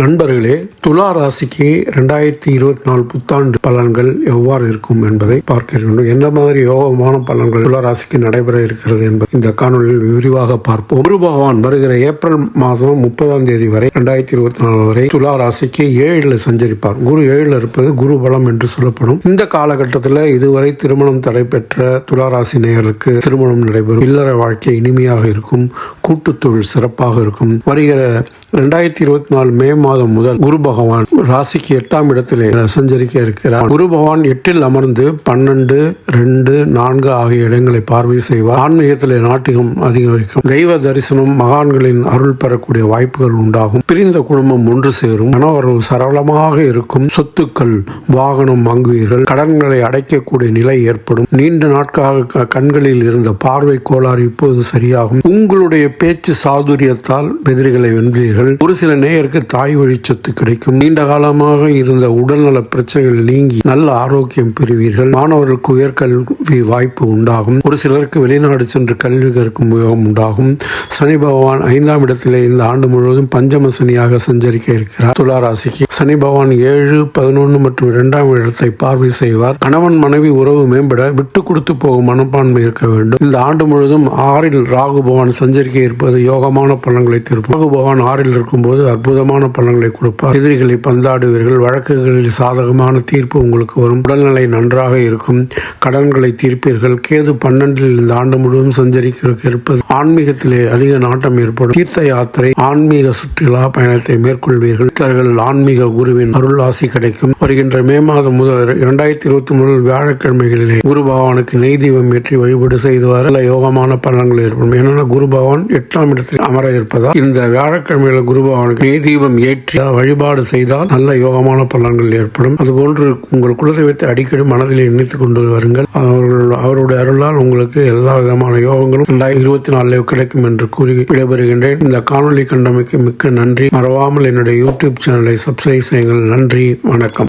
நண்பர்களே துலா ராசிக்கு ரெண்டாயிரத்தி இருபத்தி நாலு புத்தாண்டு பலன்கள் எவ்வாறு இருக்கும் என்பதை பார்க்க வேண்டும். எந்த மாதிரி யோகமான பலன்கள் துலா ராசிக்கு நடைபெற இருக்கிறது என்பது இந்த காணொலியில் விரிவாக பார்ப்போம். குரு பகவான் வருகிற ஏப்ரல் மாதம் முப்பதாம் தேதி வரை ரெண்டாயிரத்தி இருபத்தி நாலு வரை துலா ராசிக்கு ஏழில் சஞ்சரிப்பார். குரு ஏழில் இருப்பது குரு பலம் என்று சொல்லப்படும். இந்த காலகட்டத்தில் இதுவரை திருமணம் தடைபெற்ற துலா ராசி நேயர்களுக்கு திருமணம் நடைபெறும். இல்லற வாழ்க்கை இனிமையாக இருக்கும். கூட்டுத்தொழில் சிறப்பாக இருக்கும். வருகிற ரெண்டாயிரத்தி இருபத்தி நாலு மே மாதம் முதல் குரு பகவான் ராசிக்கு எட்டாம் இடத்திலே சஞ்சரிக்க இருக்கிறார். குரு பகவான் எட்டில் அமர்ந்து பன்னெண்டு ரெண்டு நான்கு ஆகிய இடங்களை பார்வை செய்வார். ஆன்மீகத்திலே நாட்டிகம் அதிகரிக்கும். தெய்வ தரிசனம் மகான்களின் அருள் பெறக்கூடிய வாய்ப்புகள் உண்டாகும். பிரிந்த குடும்பம் ஒன்று சேரும். கணவரவு சரளமாக இருக்கும். சொத்துக்கள் வாகனம் வாங்குவீர்கள். கடன்களை அடைக்கக்கூடிய நிலை ஏற்படும். நீண்ட நாட்களாக க- கண்களில் இருந்த பார்வை கோளாறு இப்போது சரியாகும். உங்களுடைய பேச்சு சாதுரியத்தால் எதிரிகளை வென்றீர்கள். ஒரு சில நேயருக்கு தாய் வழி சொத்து கிடைக்கும். நீண்ட காலமாக இருந்த உடல்நல பிரச்சனைகள் நீங்கி நல்ல ஆரோக்கியம் பெறுவீர்கள். மாணவர்களுக்கு உயர்கல்வி வாய்ப்பு உண்டாகும். ஒரு சிலருக்கு வெளிநாடு சென்று கல்வி கற்கும் யோகம் உண்டாகும். சனி பகவான் ஐந்தாம் இடத்திலே இந்த ஆண்டு முழுவதும் பஞ்சம சனியாக சஞ்சரிக்க இருக்கிறார். துளாராசிக்கு சனி பகவான் ஏழு பதினொன்று மற்றும் இரண்டாம் இடத்தை பார்வை செய்வார். கணவன் மனைவி உறவு மேம்பட விட்டு கொடுத்து போகும் மனப்பான்மை இருக்க வேண்டும். இந்த ஆண்டு முழுவதும் ஆறில் ராகு பகவான் சஞ்சரிக்க இருப்பது யோகமான பலன்களை திருப்பும். ராகு பகவான் ஆறில் இருக்கும்போது அற்புதமான பலன்களை கொடுப்பார். எதிரிகளை பந்தாடுவீர்கள். வழக்குகளில் சாதகமான தீர்ப்பு உங்களுக்கு வரும். உடல்நிலை நன்றாக இருக்கும். கடன்களை தீர்ப்பீர்கள். கேது பன்னெண்டில் இந்த ஆண்டு முழுவதும் சஞ்சரிக்க இருப்பது ஆன்மீகத்திலே அதிக நாட்டம் ஏற்படும். தீர்த்த யாத்திரை ஆன்மீக சுற்றுலா பயணத்தை மேற்கொள்வீர்கள். இத்தர்கள் ஆன்மீக குருவின் அருள் ஆசி கிடைக்கும். வருகின்ற மே மாதம் முதல் இரண்டாயிரத்தி இருபத்தி மூணு வியாழக்கிழமைகளிலே குரு பகவானுக்கு நெய் தீபம் ஏற்றி வழிபாடு செய்து வர யோகமான பலன்கள் ஏற்படும். ஏன்னா குரு பகவான் எட்டாம் இடத்தில் அமர இருப்பதால் இந்த வியாழக்கிழமையில குரு பகவானுக்கு நெய் தீபம் ஏற்றி வழிபாடு செய்தால் நல்ல யோகமான பலன்கள் ஏற்படும். அதுபோன்று உங்கள் குலதெய்வத்தை அடிக்கடி மனதில் நினைத்துக் கொண்டு வருங்கள். அவர்கள் அவருடைய அருளால் உங்களுக்கு எல்லா விதமான யோகங்களும் ரெண்டாயிரத்தி இருபத்தி நாலில் கிடைக்கும் என்று கூறி விடைபெறுகின்றேன். இந்த காணொளி கண்டமைக்கு மிக்க நன்றி. மறவாமல் என்னுடைய யூடியூப் சேனலை சப்ஸ்கிரைப் செய்யுங்கள். நன்றி. வணக்கம்.